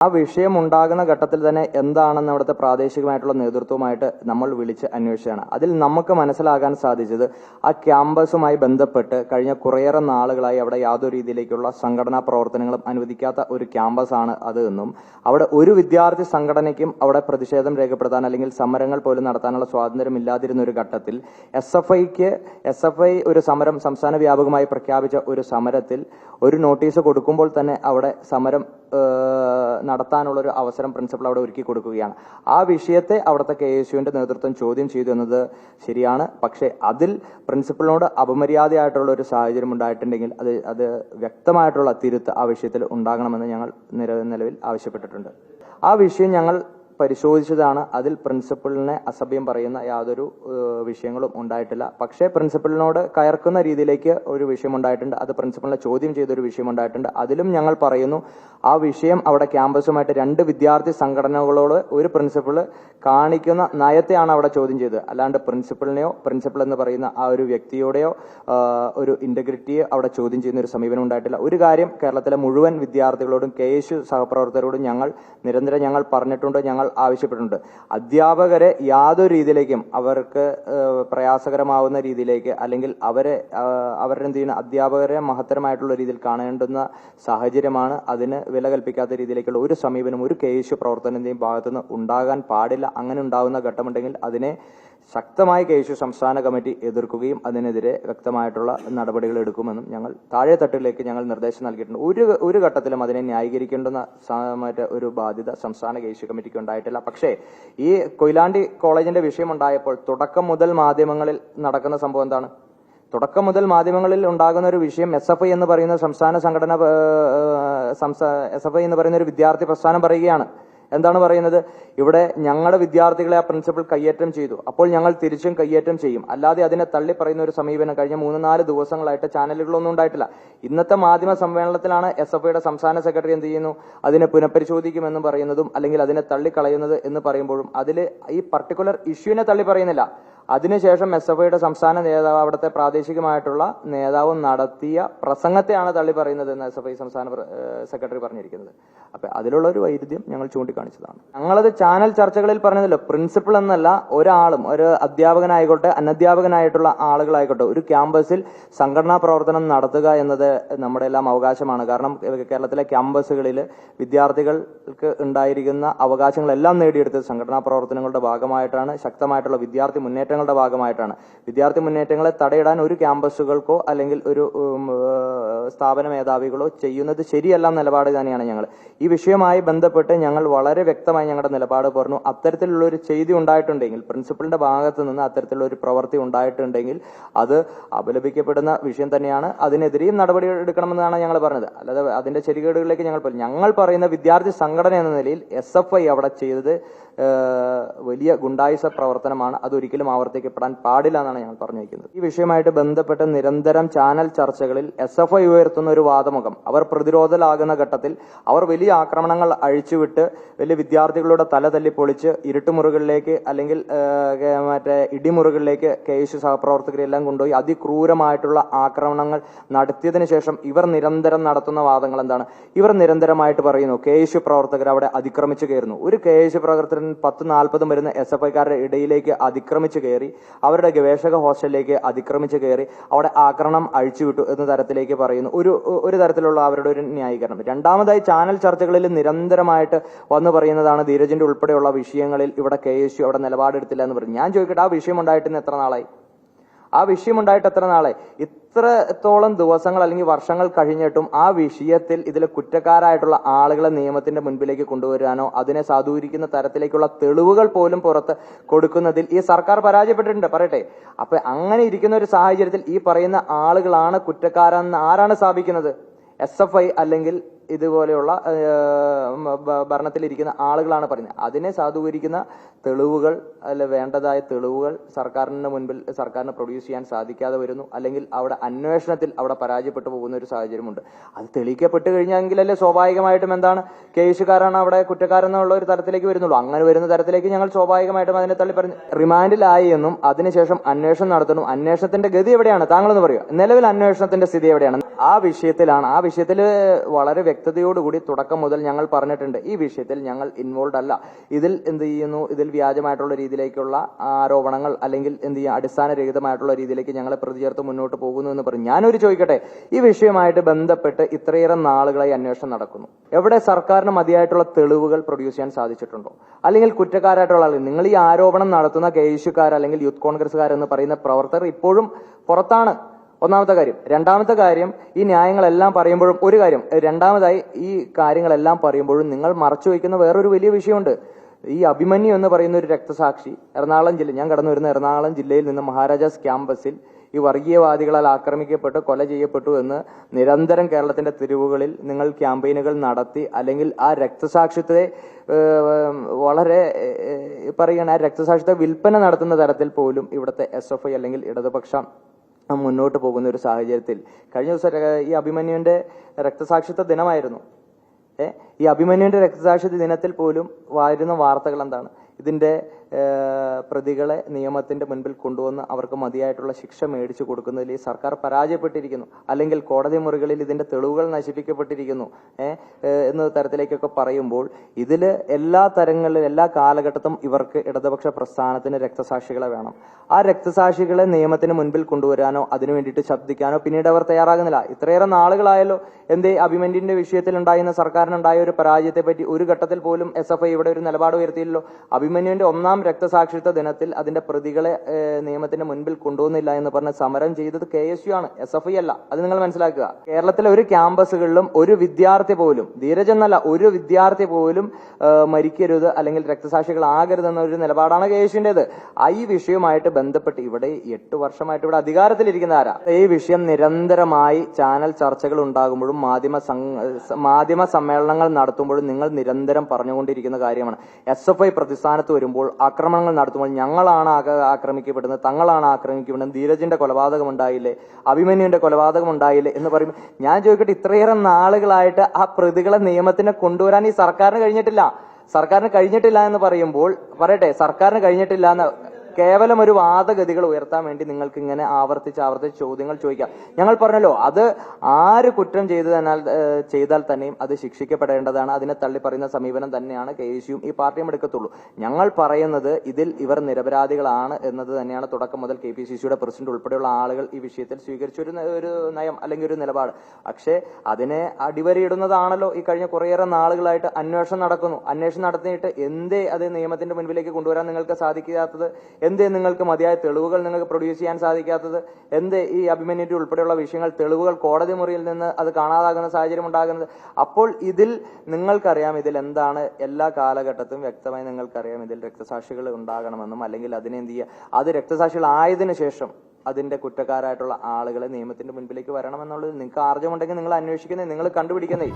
ആ വിഷയം ഉണ്ടാകുന്ന ഘട്ടത്തിൽ തന്നെ എന്താണെന്ന് അവിടുത്തെ പ്രാദേശികമായിട്ടുള്ള നേതൃത്വവുമായിട്ട് നമ്മൾ വിളിച്ച് അന്വേഷിച്ചാണ് അതിൽ നമുക്ക് മനസ്സിലാകാൻ സാധിച്ചത് ആ ക്യാമ്പസുമായി ബന്ധപ്പെട്ട് കഴിഞ്ഞ കുറേയേറെ നാളുകളായി അവിടെ യാതൊരു രീതിയിലേക്കുള്ള സംഘടനാ പ്രവർത്തനങ്ങളും അനുവദിക്കാത്ത ഒരു ക്യാമ്പസ് ആണ് അത് എന്നും അവിടെ ഒരു വിദ്യാർത്ഥി സംഘടനയ്ക്കും അവിടെ പ്രതിഷേധം രേഖപ്പെടുത്താൻ അല്ലെങ്കിൽ സമരങ്ങൾ പോലും നടത്താനുള്ള സ്വാതന്ത്ര്യം ഇല്ലാതിരുന്ന ഒരു ഘട്ടത്തിൽ എസ് എഫ് ഐക്ക് എസ് എഫ് ഐ ഒരു സമരം സംസ്ഥാന വ്യാപകമായി പ്രഖ്യാപിച്ച ഒരു സമരത്തിൽ ഒരു നോട്ടീസ് കൊടുക്കുമ്പോൾ തന്നെ അവിടെ സമരം നടത്താനുള്ള ഒരു അവസരം പ്രിൻസിപ്പൽ അവിടെ ഒരുക്കി കൊടുക്കുകയാണ്. ആ വിഷയത്തെ അവിടുത്തെ കെ എസ് യുവിന്റെ നേതൃത്വം ചോദ്യം ചെയ്തു എന്നത് ശരിയാണ്. പക്ഷേ അതിൽ പ്രിൻസിപ്പലിനോട് അപമര്യാദയായിട്ടുള്ള ഒരു സാഹചര്യം ഉണ്ടായിട്ടുണ്ടെങ്കിൽ അത് അത് വ്യക്തമായിട്ടുള്ള തിരുത്ത് ആ വിഷയത്തിൽ ഉണ്ടാകണമെന്ന് ഞങ്ങൾ നിലവിൽ ആവശ്യപ്പെട്ടിട്ടുണ്ട്. ആ വിഷയം ഞങ്ങൾ പരിശോധിച്ചതാണ്. അതിൽ പ്രിൻസിപ്പളിനെ അസഭ്യം പറയുന്ന യാതൊരു വിഷയങ്ങളും ഉണ്ടായിട്ടില്ല. പക്ഷേ പ്രിൻസിപ്പളിനോട് കയർക്കുന്ന രീതിയിലേക്ക് ഒരു വിഷയം ഉണ്ടായിട്ടുണ്ട്. അത് പ്രിൻസിപ്പളിനെ ചോദ്യം ചെയ്ത ഒരു വിഷയം ഉണ്ടായിട്ടുണ്ട്. അതിലും ഞങ്ങൾ പറയുന്നു ആ വിഷയം അവിടെ ക്യാമ്പസുമായിട്ട് രണ്ട് വിദ്യാർത്ഥി സംഘടനകളോട് ഒരു പ്രിൻസിപ്പൾ കാണിക്കുന്ന നയത്തെയാണ് അവിടെ ചോദ്യം ചെയ്തത്. അല്ലാണ്ട് പ്രിൻസിപ്പളിനെയോ പ്രിൻസിപ്പൾ എന്ന് പറയുന്ന ആ ഒരു വ്യക്തിയുടെയോ ഒരു ഇന്റഗ്രിറ്റിയെ അവിടെ ചോദ്യം ചെയ്യുന്ന ഒരു സമീപനം ഉണ്ടായിട്ടില്ല. ഒരു കാര്യം കേരളത്തിലെ മുഴുവൻ വിദ്യാർത്ഥികളോടും കെ എസ് സഹപ്രവർത്തകരോടും ഞങ്ങൾ നിരന്തരം ഞങ്ങൾ പറഞ്ഞിട്ടുണ്ട്. ഞങ്ങൾ ആവശ്യപ്പെട്ടിട്ടുണ്ട്. അധ്യാപകരെ യാതൊരു രീതിയിലേക്കും അവർക്ക് പ്രയാസകരമാവുന്ന രീതിയിലേക്ക് അല്ലെങ്കിൽ അവരെ എന്ത് ചെയ്യുന്ന അധ്യാപകരെ മഹത്തരമായിട്ടുള്ള രീതിയിൽ കാണേണ്ടുന്ന സാഹചര്യമാണ് അതിന് വില കൽപ്പിക്കാത്ത രീതിയിലേക്കുള്ള ഒരു സമീപനം ഒരു കേശു പ്രവർത്തനത്തിന്റെയും ഭാഗത്തുനിന്ന് ഉണ്ടാകാൻ പാടില്ല അങ്ങനെ ഉണ്ടാകുന്ന ഘട്ടമുണ്ടെങ്കിൽ അതിനെ ശക്തമായി കേശു സംസ്ഥാന കമ്മിറ്റി എതിർക്കുകയും അതിനെതിരെ വ്യക്തമായിട്ടുള്ള നടപടികൾ എടുക്കുമെന്നും ഞങ്ങൾ താഴെ തട്ടിലേക്ക് ഞങ്ങൾ നിർദ്ദേശം നൽകിയിട്ടുണ്ട്. ഒരു ഒരു ഘട്ടത്തിലും അതിനെ ന്യായീകരിക്കേണ്ടുന്ന മറ്റേ ഒരു ബാധ്യത സംസ്ഥാന കേശു കമ്മിറ്റിക്ക് ഉണ്ടായിട്ടില്ല. പക്ഷേ ഈ കൊയിലാണ്ടി കോളേജിന്റെ വിഷയം ഉണ്ടായപ്പോൾ തുടക്കം മുതൽ മാധ്യമങ്ങളിൽ നടക്കുന്ന സംഭവം എന്താണ്? തുടക്കം മുതൽ മാധ്യമങ്ങളിൽ ഉണ്ടാകുന്ന ഒരു വിഷയം എസ് എഫ് ഐ എന്ന് പറയുന്ന സംസ്ഥാന സംഘടന എസ് എഫ് ഐ എന്ന് പറയുന്ന ഒരു വിദ്യാർത്ഥി പ്രസ്ഥാനം പറയുകയാണ്. എന്താണ് പറയുന്നത്? ഇവിടെ ഞങ്ങളുടെ വിദ്യാർത്ഥികളെ ആ പ്രിൻസിപ്പൽ കയ്യേറ്റം ചെയ്തു. അപ്പോൾ ഞങ്ങൾ തിരിച്ചും കയ്യേറ്റം ചെയ്യും. അല്ലാതെ അതിനെ തള്ളി പറയുന്ന ഒരു സമീപനം കഴിഞ്ഞ മൂന്ന് നാല് ദിവസങ്ങളായിട്ട് ചാനലുകളൊന്നും ഉണ്ടായിട്ടില്ല. ഇന്നത്തെ മാധ്യമ സമ്മേളനത്തിലാണ് എസ് എഫ് ഐയുടെ സംസ്ഥാന സെക്രട്ടറി എന്ത് ചെയ്യുന്നു? അതിനെ പുനഃപരിശോധിക്കുമെന്ന് പറയുന്നതും അല്ലെങ്കിൽ അതിനെ തള്ളിക്കളയുന്നത് എന്ന് പറയുമ്പോഴും അതിൽ ഈ പർട്ടിക്കുലർ ഇഷ്യൂവിനെ തള്ളി പറയുന്നില്ല. അതിനുശേഷം എസ് എഫ് ഐയുടെ സംസ്ഥാന നേതാവ് അവിടുത്തെ പ്രാദേശികമായിട്ടുള്ള നേതാവ് നടത്തിയ പ്രസംഗത്തെയാണ് തള്ളി പറയുന്നത് എന്ന് എസ് എഫ് ഐ സംസ്ഥാന സെക്രട്ടറി പറഞ്ഞിരിക്കുന്നത്. അപ്പൊ അതിലുള്ള ഒരു വൈരുദ്ധ്യം ഞങ്ങൾ ചൂണ്ടിക്കാണിച്ചതാണ്. ഞങ്ങളത് ചാനൽ ചർച്ചകളിൽ പറഞ്ഞതല്ലോ പ്രിൻസിപ്പൾ എന്നല്ല ഒരാളും ഒരു അധ്യാപകനായിക്കോട്ടെ അനധ്യാപകനായിട്ടുള്ള ആളുകളായിക്കോട്ടെ ഒരു ക്യാമ്പസിൽ സംഘടനാ പ്രവർത്തനം നടത്തുക എന്നത് നമ്മുടെ എല്ലാം അവകാശമാണ്. കാരണം കേരളത്തിലെ ക്യാമ്പസുകളിൽ വിദ്യാർത്ഥികൾക്ക് ഉണ്ടായിരിക്കുന്ന അവകാശങ്ങളെല്ലാം നേടിയെടുത്തത് സംഘടനാ പ്രവർത്തനങ്ങളുടെ ഭാഗമായിട്ടാണ്. ശക്തമായിട്ടുള്ള വിദ്യാർത്ഥി മുന്നേറ്റങ്ങളുടെ ഭാഗമായിട്ടാണ്. വിദ്യാർത്ഥി മുന്നേറ്റങ്ങളെ തടയിടാൻ ഒരു ക്യാമ്പസുകൾക്കോ അല്ലെങ്കിൽ ഒരു സ്ഥാപന മേധാവികളോ ചെയ്യുന്നത് ശരിയല്ല നിലപാട് തന്നെയാണ് ഞങ്ങൾ. ഈ വിഷയവുമായി ബന്ധപ്പെട്ട് ഞങ്ങൾ വളരെ വ്യക്തമായി ഞങ്ങളുടെ നിലപാട് പറഞ്ഞു. അത്തരത്തിലുള്ള ഒരു ചെയ്തി ഉണ്ടായിട്ടുണ്ടെങ്കിൽ പ്രിൻസിപ്പളിന്റെ ഭാഗത്ത് നിന്ന് അത്തരത്തിലുള്ള ഒരു പ്രവൃത്തി ഉണ്ടായിട്ടുണ്ടെങ്കിൽ അത് അപലപിക്കപ്പെടുന്ന വിഷയം തന്നെയാണ്. അതിനെതിരെയും നടപടി എടുക്കണമെന്നാണ് ഞങ്ങൾ പറഞ്ഞത്. അല്ലാതെ അതിന്റെ ചെരികേടുകളിലേക്ക് ഞങ്ങൾ. ഞങ്ങൾ പറയുന്ന വിദ്യാർത്ഥി സംഘടന എന്ന നിലയിൽ എസ് അവിടെ ചെയ്തത് വലിയ ഗുണ്ടായുസ പ്രവർത്തനമാണ്. അതൊരിക്കലും ആവർത്തിക്കപ്പെടാൻ പാടില്ല എന്നാണ് ഞങ്ങൾ പറഞ്ഞിരിക്കുന്നത്. ഈ വിഷയമായിട്ട് ബന്ധപ്പെട്ട് നിരന്തരം ചാനൽ ചർച്ചകളിൽ എസ് എഫ് ഐ ഉയർത്തുന്ന ഒരു വാദമുഖം. അവർ പ്രതിരോധലാകുന്ന ഘട്ടത്തിൽ അവർ വലിയ ആക്രമണങ്ങൾ അഴിച്ചുവിട്ട് വലിയ വിദ്യാർത്ഥികളുടെ തല തല്ലിപ്പൊളിച്ച് ഇരുട്ടുമുറികളിലേക്ക് അല്ലെങ്കിൽ മറ്റേ ഇടിമുറികളിലേക്ക് കെ എസ് സഹപ്രവർത്തകരെല്ലാം കൊണ്ടുപോയി അതിക്രൂരമായിട്ടുള്ള ആക്രമണങ്ങൾ നടത്തിയതിനു ശേഷം ഇവർ നിരന്തരം നടത്തുന്ന വാദങ്ങൾ എന്താണ്? ഇവർ നിരന്തരമായിട്ട് പറയുന്നു കെ എസ് പ്രവർത്തകർ അവിടെ അതിക്രമിച്ചു കയറുന്നു. ഒരു കെ എസ് പ്രവർത്തകൻ പത്ത് നാൽപ്പതും വരുന്ന എസ് എഫ് ഐക്കാരുടെ ഇടയിലേക്ക് അതിക്രമിച്ചു കയറി അവരുടെ ഗവേഷക ഹോസ്റ്റലിലേക്ക് അതിക്രമിച്ചു കയറി അവിടെ ആക്രമണം അഴിച്ചുവിട്ടു എന്ന തരത്തിലേക്ക് പറയുന്നു. ഒരു ഒരു തരത്തിലുള്ള അവരുടെ ഒരു ന്യായീകരണം. രണ്ടാമതായി ചാനൽ ചർച്ചകളിൽ നിരന്തരമായിട്ട് വന്നു പറയുന്നതാണ് ധീരജിന്റെ ഉൾപ്പെടെയുള്ള വിഷയങ്ങളിൽ ഇവിടെ കെ എസ് യു അവിടെ നിലപാടെടുത്തില്ല എന്ന് പറഞ്ഞു. ഞാൻ ചോദിക്കട്ടെ ആ വിഷയം ഉണ്ടായിട്ട് എത്ര നാളായി? ആ വിഷയം ഉണ്ടായിട്ട് എത്ര നാളെ ഇത്രത്തോളം ദിവസങ്ങൾ അല്ലെങ്കിൽ വർഷങ്ങൾ കഴിഞ്ഞിട്ടും ആ വിഷയത്തിൽ ഇതിൽ കുറ്റക്കാരായിട്ടുള്ള ആളുകളെ നിയമത്തിന്റെ മുൻപിലേക്ക് കൊണ്ടുവരാനോ അതിനെ സാധൂകരിക്കുന്ന തരത്തിലേക്കുള്ള തെളിവുകൾ പോലും പുറത്ത് കൊടുക്കുന്നതിൽ ഈ സർക്കാർ പരാജയപ്പെട്ടിട്ടുണ്ട്. പറയട്ടെ. അപ്പൊ അങ്ങനെ ഇരിക്കുന്ന ഒരു സാഹചര്യത്തിൽ ഈ പറയുന്ന ആളുകളാണ് കുറ്റക്കാരെന്ന് ആരാണ് സ്ഥാപിക്കുന്നത്? എസ് അല്ലെങ്കിൽ ഇതുപോലെയുള്ള ഭരണത്തിലിരിക്കുന്ന ആളുകളാണ് പറയുന്നത്. അതിനെ സാധൂകരിക്കുന്ന തെളിവുകൾ അല്ല വേണ്ടതായ തെളിവുകൾ സർക്കാരിന് മുൻപിൽ സർക്കാരിന് പ്രൊഡ്യൂസ് ചെയ്യാൻ സാധിക്കാതെ വരുന്നു. അല്ലെങ്കിൽ അവിടെ അന്വേഷണത്തിൽ അവിടെ പരാജയപ്പെട്ടു പോകുന്ന ഒരു സാഹചര്യമുണ്ട്. അത് തെളിയിക്കപ്പെട്ട് കഴിഞ്ഞെങ്കിലല്ലേ സ്വാഭാവികമായിട്ടും എന്താണ് കേസുകാരാണ് അവിടെ കുറ്റക്കാരെന്നുള്ള ഒരു തരത്തിലേക്ക് വരുന്നുള്ളൂ. അങ്ങനെ വരുന്ന തരത്തിലേക്ക് ഞങ്ങൾ സ്വാഭാവികമായിട്ടും അതിനെ തള്ളി പറഞ്ഞു റിമാൻഡിലായി എന്നും അതിനുശേഷം അന്വേഷണം നടത്തണം അന്വേഷണത്തിന്റെ ഗതി എവിടെയാണ്? താങ്കളെന്ന് പറയുക നിലവിൽ അന്വേഷണത്തിന്റെ സ്ഥിതി എവിടെയാണ്? ആ വിഷയത്തിലാണ് ആ വിഷയത്തിൽ വളരെ വ്യക്തതയോടുകൂടി തുടക്കം മുതൽ ഞങ്ങൾ പറഞ്ഞിട്ടുണ്ട് ഈ വിഷയത്തിൽ ഞങ്ങൾ ഇൻവോൾവ് അല്ല. ഇതിൽ എന്ത് ചെയ്യുന്നു? ഇതിൽ വ്യാജമായിട്ടുള്ള രീതിയിലേക്കുള്ള ആരോപണങ്ങൾ അല്ലെങ്കിൽ എന്ത് ചെയ്യുക? അടിസ്ഥാനരഹിതമായിട്ടുള്ള രീതിയിലേക്ക് ഞങ്ങളെ പ്രതിചേർത്ത് മുന്നോട്ട് പോകുന്നു എന്ന് പറഞ്ഞു. ഞാനൊരു ചോദിക്കട്ടെ? ഈ വിഷയമായിട്ട് ബന്ധപ്പെട്ട് ഇത്രയേറെ നാളുകളായി അന്വേഷണം നടക്കുന്നു. എവിടെ സർക്കാരിന് മതിയായിട്ടുള്ള തെളിവുകൾ പ്രൊഡ്യൂസ് ചെയ്യാൻ സാധിച്ചിട്ടുണ്ടോ? അല്ലെങ്കിൽ കുറ്റക്കാരായിട്ടുള്ള ആളുകൾ? നിങ്ങൾ ഈ ആരോപണം നടത്തുന്ന കേസുകാർ അല്ലെങ്കിൽ യൂത്ത് കോൺഗ്രസ്സുകാർ എന്ന് പറയുന്ന പ്രവർത്തകർ ഇപ്പോഴും പുറത്താണ്. ഒന്നാമത്തെ കാര്യം. രണ്ടാമത്തെ കാര്യം ഈ ന്യായങ്ങളെല്ലാം പറയുമ്പോഴും ഒരു കാര്യം രണ്ടാമതായി ഈ കാര്യങ്ങളെല്ലാം പറയുമ്പോഴും നിങ്ങൾ മറച്ചു വയ്ക്കുന്ന വേറൊരു വലിയ വിഷയമുണ്ട്. ഈ അഭിമന്യു എന്ന് പറയുന്ന ഒരു രക്തസാക്ഷി എറണാകുളം ജില്ല ഞാൻ കടന്നു വരുന്ന എറണാകുളം ജില്ലയിൽ നിന്ന് മഹാരാജാസ് ക്യാമ്പസിൽ ഈ വർഗീയവാദികളാൽ ആക്രമിക്കപ്പെട്ടു കൊല ചെയ്യപ്പെട്ടു എന്ന് നിരന്തരം കേരളത്തിന്റെ തെരുവുകളിൽ നിങ്ങൾ ക്യാമ്പയിനുകൾ നടത്തി അല്ലെങ്കിൽ ആ രക്തസാക്ഷിത്വത്തെ വളരെ പറയുകയാണ് ആ രക്തസാക്ഷിത്വ വിൽപ്പന നടത്തുന്ന തരത്തിൽ പോലും ഇവിടുത്തെ എസ് അല്ലെങ്കിൽ ഇടതുപക്ഷം മുന്നോട്ട് പോകുന്ന ഒരു സാഹചര്യത്തിൽ. കഴിഞ്ഞ ദിവസം ഈ അഭിമന്യുവിന്റെ രക്തസാക്ഷിത്വ ദിനമായിരുന്നു. ഈ അഭിമന്യുവിന്റെ രക്തസാക്ഷിത്വ ദിനത്തിൽ പോലും വരുന്ന വാർത്തകൾ എന്താണ്? ഇതിന്റെ ഏ, പ്രതികളെ നിയമത്തിന്റെ മുൻപിൽ കൊണ്ടുവന്ന് അവർക്ക് മതിയായിട്ടുള്ള ശിക്ഷ മേടിച്ചു കൊടുക്കുന്നതിൽ ഈ സർക്കാർ പരാജയപ്പെട്ടിരിക്കുന്നു. അല്ലെങ്കിൽ കോടതി മുറികളിൽ ഇതിന്റെ തെളിവുകൾ നശിപ്പിക്കപ്പെട്ടിരിക്കുന്നു. എന്ന തരത്തിലേക്കൊക്കെ പറയുമ്പോൾ ഇതിൽ എല്ലാ തരങ്ങളിലും എല്ലാ കാലഘട്ടത്തും ഇവർക്ക് ഇടതുപക്ഷ പ്രസ്ഥാനത്തിന് രക്തസാക്ഷികളെ വേണം. ആ രക്തസാക്ഷികളെ നിയമത്തിന് മുൻപിൽ കൊണ്ടുവരാനോ അതിനു വേണ്ടിയിട്ട് ശബ്ദിക്കാനോ പിന്നീട് അവർ തയ്യാറാകുന്നില്ല. ഇത്രയേറെ നാളുകളായാലോ എന്തേ അഭിമന്റിന്റെ വിഷയത്തിൽ ഉണ്ടായിരുന്ന സർക്കാരിനുണ്ടായ ഒരു പരാജയത്തെ പറ്റി ഒരു ഘട്ടത്തിൽ പോലും എസ് എഫ് ഐ ഇവിടെ ഒരു നിലപാട് ഉയർത്തിയില്ലല്ലോ. അഭിമന്യുവിന്റെ ഒന്നാം രക്തസാക്ഷിത്വ ദിനത്തിൽ അതിന്റെ പ്രതികളെ നിയമത്തിന്റെ മുൻപിൽ കൊണ്ടുവന്നില്ല എന്ന് പറഞ്ഞ് സമരം ചെയ്തത് കെ എസ് യു ആണ്. എസ് എഫ് ഐ അല്ല. അത് നിങ്ങൾ മനസ്സിലാക്കുക. കേരളത്തിലെ ഒരു ക്യാമ്പസുകളിലും ഒരു വിദ്യാർത്ഥി പോലും ധീരജ് എന്നല്ല ഒരു വിദ്യാർത്ഥി പോലും മരിക്കരുത് അല്ലെങ്കിൽ രക്തസാക്ഷികളാകരുത് എന്നൊരു നിലപാടാണ് കെ എസ് യുവിന്റേത് ആ ഈ വിഷയവുമായിട്ട് ബന്ധപ്പെട്ട് ഇവിടെ എട്ട് വർഷമായിട്ട് ഇവിടെ അധികാരത്തിലിരിക്കുന്ന ആരാ? ഈ വിഷയം നിരന്തരമായി ചാനൽ ചർച്ചകൾ ഉണ്ടാകുമ്പോഴും മാധ്യമ മാധ്യമ സമ്മേളനങ്ങൾ നടത്തുമ്പോഴും നിങ്ങൾ നിരന്തരം പറഞ്ഞുകൊണ്ടിരിക്കുന്ന കാര്യമാണ്. എസ് എഫ് ഐ പ്രതിസ്ഥാനത്ത് വരുമ്പോൾ ആക്രമണങ്ങൾ നടത്തുമ്പോൾ ഞങ്ങളാണ് ആക്രമിക്കപ്പെടുന്നത് തങ്ങളാണ് ആക്രമിക്കപ്പെടുന്നത്. ധീരജിന്റെ കൊലപാതകം ഉണ്ടായില്ലേ അഭിമന്യുവിന്റെ കൊലപാതകം ഉണ്ടായില്ലേ എന്ന് പറയും ഞാൻ ചോദിക്കട്ടെ ഇത്രയേറെ നാളുകളായിട്ട് ആ പ്രതികളെ നിയമത്തിനെ കൊണ്ടുവരാൻ ഈ സർക്കാരിന് കഴിഞ്ഞിട്ടില്ല. സർക്കാരിന് കഴിഞ്ഞിട്ടില്ല എന്ന് പറയുമ്പോൾ പറയട്ടെ സർക്കാരിന് കഴിഞ്ഞിട്ടില്ല എന്ന് കേവലം ഒരു വാദഗതികൾ ഉയർത്താൻ വേണ്ടി നിങ്ങൾക്ക് ഇങ്ങനെ ആവർത്തിച്ച് ആവർത്തിച്ച് ചോദ്യങ്ങൾ ചോദിക്കാം. ഞങ്ങൾ പറഞ്ഞല്ലോ അത് ആര് കുറ്റം ചെയ്തു തന്നാൽ ചെയ്താൽ തന്നെയും അത് ശിക്ഷിക്കപ്പെടേണ്ടതാണ്. അതിനെ തള്ളി പറയുന്ന സമീപനം തന്നെയാണ് കെ യും ഈ പാർട്ടിയും എടുക്കത്തുള്ളൂ. ഞങ്ങൾ പറയുന്നത് ഇതിൽ ഇവർ നിരപരാധികളാണ് എന്നത് തന്നെയാണ് തുടക്കം മുതൽ കെ പി സി സിയുടെ പ്രസിഡന്റ് ഉൾപ്പെടെയുള്ള ആളുകൾ ഈ വിഷയത്തിൽ സ്വീകരിച്ച ഒരു നയം അല്ലെങ്കിൽ ഒരു നിലപാട്. പക്ഷേ അതിനെ അടിവരയിടുന്നതാണല്ലോ ഈ കഴിഞ്ഞ കുറേയേറെ നാളുകളായിട്ട് അന്വേഷണം നടക്കുന്നു. അന്വേഷണം നടത്തിയിട്ട് എന്തേ അത് നിയമത്തിന്റെ മുൻപിലേക്ക് കൊണ്ടുവരാൻ നിങ്ങൾക്ക് സാധിക്കാത്തത് എന്തേ നിങ്ങൾക്ക് മതിയായ തെളിവുകൾ നിങ്ങൾക്ക് പ്രൊഡ്യൂസ് ചെയ്യാൻ സാധിക്കാത്തത്? എന്തേ ഈ അഭിമന്യൂറ്റി ഉൾപ്പെടെയുള്ള വിഷയങ്ങൾ തെളിവുകൾ കോടതി മുറിയിൽ നിന്ന് അത് കാണാതാകുന്ന സാഹചര്യം ഉണ്ടാകുന്നത്? അപ്പോൾ ഇതിൽ നിങ്ങൾക്കറിയാം ഇതിൽ എന്താണ് എല്ലാ കാലഘട്ടത്തും വ്യക്തമായി നിങ്ങൾക്കറിയാം ഇതിൽ രക്തസാക്ഷികൾ ഉണ്ടാകണമെന്നും അല്ലെങ്കിൽ അതിനെന്ത് ചെയ്യുക അത് രക്തസാക്ഷികൾ ആയതിനു ശേഷം അതിന്റെ കുറ്റക്കാരായിട്ടുള്ള ആളുകളെ നിയമത്തിന്റെ മുൻപിലേക്ക് വരണമെന്നുള്ളത് നിങ്ങൾക്ക് ആർജമുണ്ടെങ്കിൽ നിങ്ങൾ അന്വേഷിക്കുന്നേ നിങ്ങൾ കണ്ടുപിടിക്കുന്നേ.